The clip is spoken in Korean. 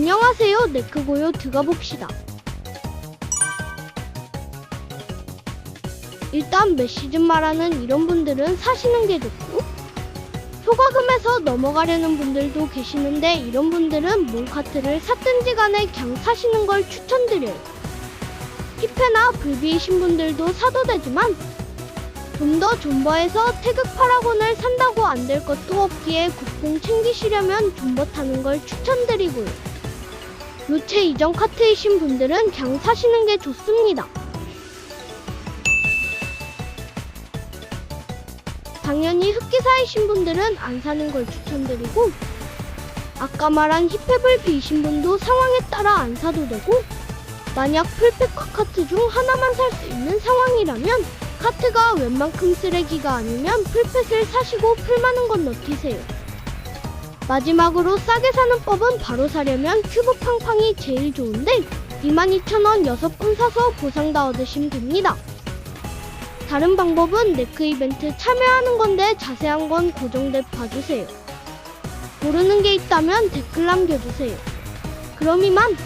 안녕하세요 네크고요 들어가 봅시다. 일단 메시즌 말하는 이런 분들은 사시는 게 좋고 소과금에서 넘어가려는 분들도 계시는데 이런 분들은 몬카트를 샀든지 간에 그냥 사시는 걸 추천드려요. 히페나 불비이신 분들도 사도 되지만 좀 더 존버해서 태극 파라곤을 산다고 안 될 것도 없기에 국뽕 챙기시려면 존버 타는 걸 추천드리고요. 루체 이전 카트이신 분들은 그냥 사시는 게 좋습니다. 당연히 흑기사이신 분들은 안 사는 걸 추천드리고 아까 말한 힙합을 비신 분도 상황에 따라 안 사도 되고 만약 풀백화 카트 중 하나만 살 수 있는 상황이라면 카트가 웬만큼 쓰레기가 아니면 풀펫을 사시고 풀 많은 건 넣기세요. 마지막으로 싸게 사는 법은 바로 사려면 큐브 팡팡이 제일 좋은데 22,000원 6분 사서 보상 다 얻으시면 됩니다. 다른 방법은 네크 이벤트 참여하는 건데 자세한 건 고정댓 봐주세요. 모르는 게 있다면 댓글 남겨주세요. 그럼 이만